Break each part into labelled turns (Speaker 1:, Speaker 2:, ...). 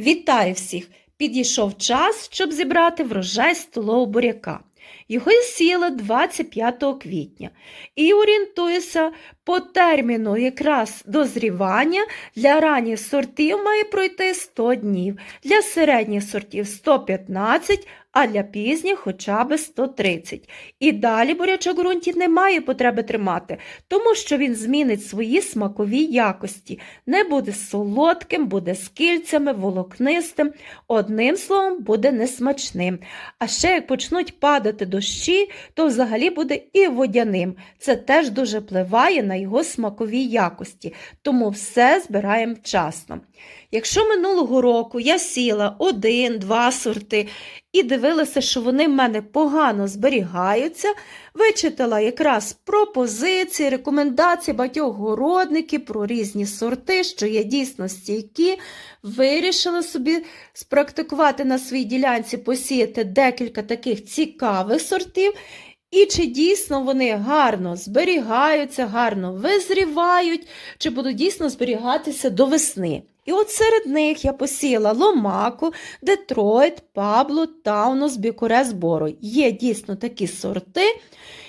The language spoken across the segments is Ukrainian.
Speaker 1: Вітаю всіх! Підійшов час, щоб зібрати врожай столового буряка. Його я сіяла 25 квітня і орієнтуюся по терміну якраз дозрівання. Для ранніх сортів має пройти 100 днів, для середніх сортів 115, а для пізніх хоча б 130. І далі бурячок в ґрунті не потреби тримати, тому що він змінить свої смакові якості. Не буде солодким, буде з кільцями, волокнистим, одним словом, буде несмачним. А ще як почнуть падати дощі, то взагалі буде і водяним. Це теж дуже впливає на його смакові якості, тому все збираємо вчасно. Якщо минулого року я сіла один-два сорти і дивилася, що вони в мене погано зберігаються, вичитала якраз пропозиції, рекомендації багатьох городників про різні сорти, що є дійсно стійкі, вирішила собі спрактикувати на своїй ділянці, посіяти декілька таких цікавих сортів. І чи дійсно вони гарно зберігаються, гарно визрівають, чи будуть дійсно зберігатися до весни. І от серед них я посіяла ломаку, Детройт, Пабло, Таунус, Бікуре збору. Є дійсно такі сорти,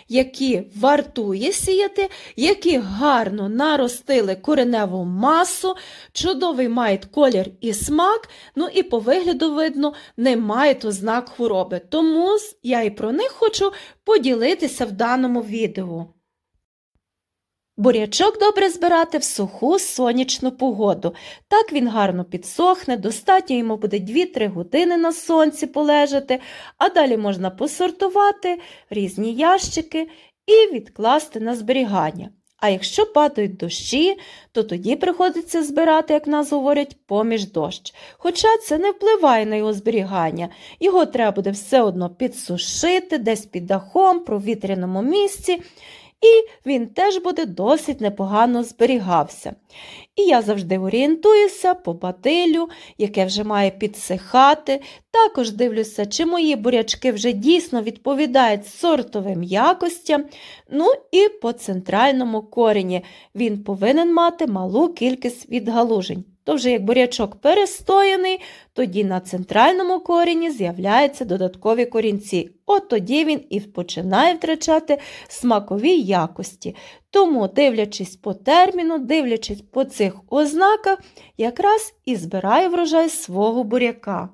Speaker 1: які вартує сіяти, які гарно наростили кореневу масу, чудовий мають колір і смак, ну і по вигляду видно, не мають ознак хвороби. Тому я і про них хочу поділитися в даному відео. Бурячок добре збирати в суху сонячну погоду. Так він гарно підсохне, достатньо йому буде 2-3 години на сонці полежати, а далі можна посортувати різні ящики і відкласти на зберігання. А якщо падають дощі, то тоді приходиться збирати, як нас говорять, поміж дощ. Хоча це не впливає на його зберігання. Його треба буде все одно підсушити десь під дахом, провітряному місці і він теж буде досить непогано зберігався. І я завжди орієнтуюся по батилю, яке вже має підсихати. Також дивлюся, чи мої бурячки вже дійсно відповідають сортовим якостям. Ну і по центральному корені він повинен мати малу кількість відгалужень. То вже як бурячок перестояний, тоді на центральному корені з'являються додаткові корінці. От тоді він і починає втрачати смакові якості. Тому, дивлячись по терміну, дивлячись по цих ознаках, якраз і збираю врожай свого буряка.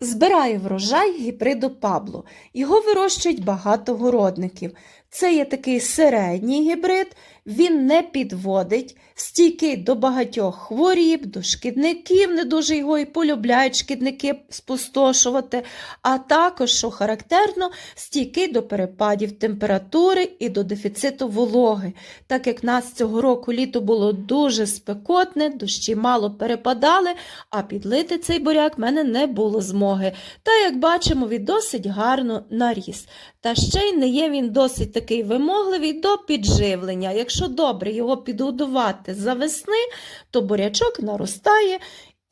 Speaker 1: Збираю врожай гібриду Пабло. Його вирощують багато городників. Це є такий середній гібрид, він не підводить, стійкий до багатьох хворіб, до шкідників, не дуже його і полюбляють шкідники спустошувати, а також, що характерно, стійкий до перепадів температури і до дефіциту вологи. Так як нас цього року літо було дуже спекотне, дощі мало перепадали, а підлити цей буряк в мене не було змоги. Та, як бачимо, він досить гарно наріс. Та ще й не є він досить такий вимогливий до підживлення. Якщо добре його підгодувати за весни, то бурячок наростає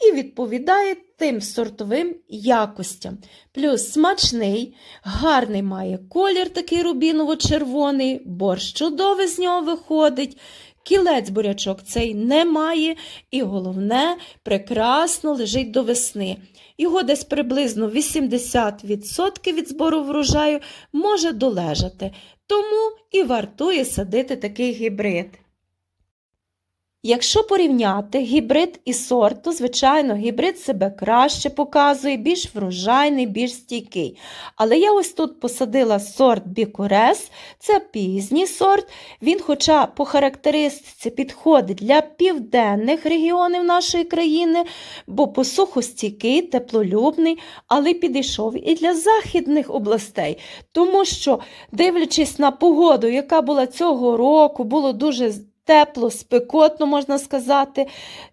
Speaker 1: і відповідає тим сортовим якостям. Плюс смачний, гарний має колір такий рубіново-червоний, борщ чудовий з нього виходить. Кілець бурячок цей не має, і головне, прекрасно лежить до весни. Його десь приблизно 80% від збору врожаю може долежати, тому і вартує садити такий гібрид. Якщо порівняти гібрид і сорт, то, звичайно, гібрид себе краще показує, більш врожайний, більш стійкий. Але я ось тут посадила сорт Бікурес, це пізній сорт. Він, хоча по характеристиці підходить для південних регіонів нашої країни, бо посухостійкий, теплолюбний, але підійшов і для західних областей. Тому що, дивлячись на погоду, яка була цього року, було дуже тепло, спекотно, можна сказати,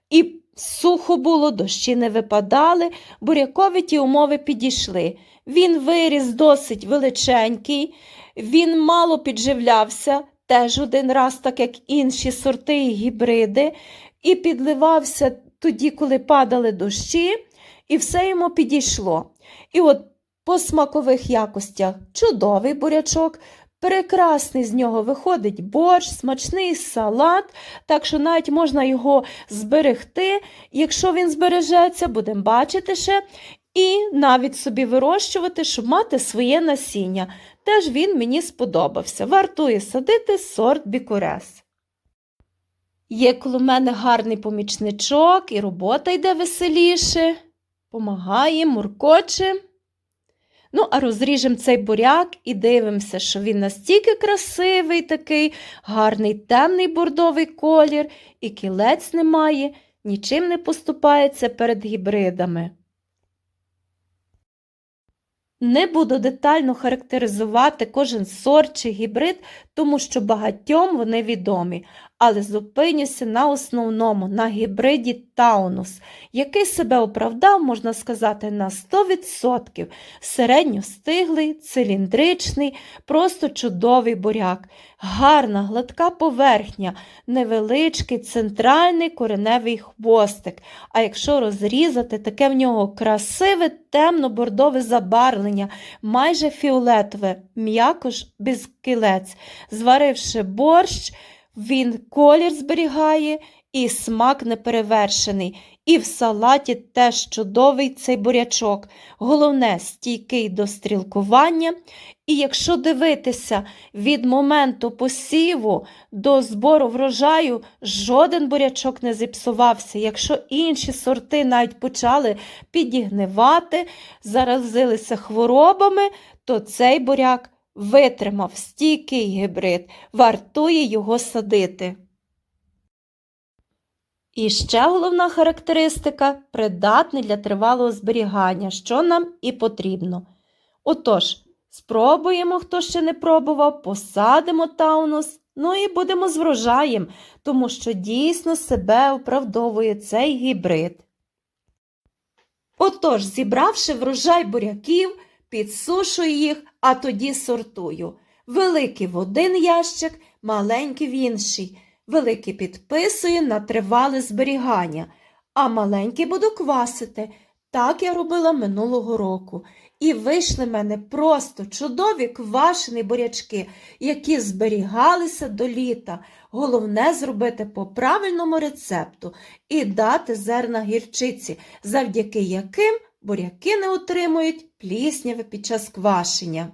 Speaker 1: і сухо було, дощі не випадали, бурякові ті умови підійшли. Він виріс досить величенький, він мало підживлявся, теж один раз, так як інші сорти і гібриди, і підливався тоді, коли падали дощі, і все йому підійшло. І от по смакових якостях чудовий бурячок, Прекрасний з нього виходить борщ, смачний салат, так що навіть можна його зберегти. Якщо він збережеться, будемо бачити ще. І навіть собі вирощувати, щоб мати своє насіння. Теж він мені сподобався. Вартує садити сорт бікурес. Є коло мене гарний помічничок, і робота йде веселіше, помагає, муркоче. Ну, а розріжемо цей буряк і дивимося, що він настільки красивий такий, гарний темний бордовий колір, і кілець немає, нічим не поступається перед гібридами. Не буду детально характеризувати кожен сорт чи гібрид, тому що багатьом вони відомі, але зупинюся на основному, на гібриді Таунус, який себе оправдав, можна сказати, на 100%. Середньостиглий, циліндричний, просто чудовий буряк, гарна гладка поверхня, невеличкий центральний кореневий хвостик. А якщо розрізати, таке в нього красиве темно-бордове забарвлення, майже фіолетове, м'якош без кілець. Зваривши борщ, він колір зберігає і смак неперевершений. І в салаті теж чудовий цей бурячок. Головне, стійкий до стрілкування. І якщо дивитися від моменту посіву до збору врожаю, жоден бурячок не зіпсувався. Якщо інші сорти навіть почали підігнивати, заразилися хворобами, то цей буряк витримав стійкий гібрид, вартує його садити. І ще головна характеристика придатний для тривалого зберігання, що нам і потрібно. Отож, спробуємо, хто ще не пробував, посадимо таунус, ну і будемо з врожаєм, тому що дійсно себе оправдовує цей гібрид. Отож, зібравши врожай буряків, підсушую їх, а тоді сортую. Великий в один ящик, маленький в інший. Великий підписую на тривале зберігання, а маленький буду квасити. Так я робила минулого року. І вийшли в мене просто чудові квашені бурячки, які зберігалися до літа. Головне зробити по правильному рецепту і дати зерна гірчиці, завдяки яким буряки не отримують плісняви під час квашення.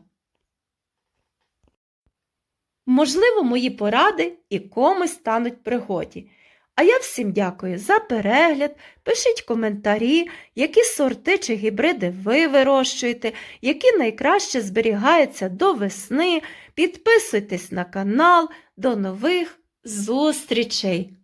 Speaker 1: Можливо, мої поради і комусь стануть пригоді. А я всім дякую за перегляд. Пишіть коментарі, які сорти чи гібриди ви вирощуєте, які найкраще зберігаються до весни. Підписуйтесь на канал. До нових зустрічей!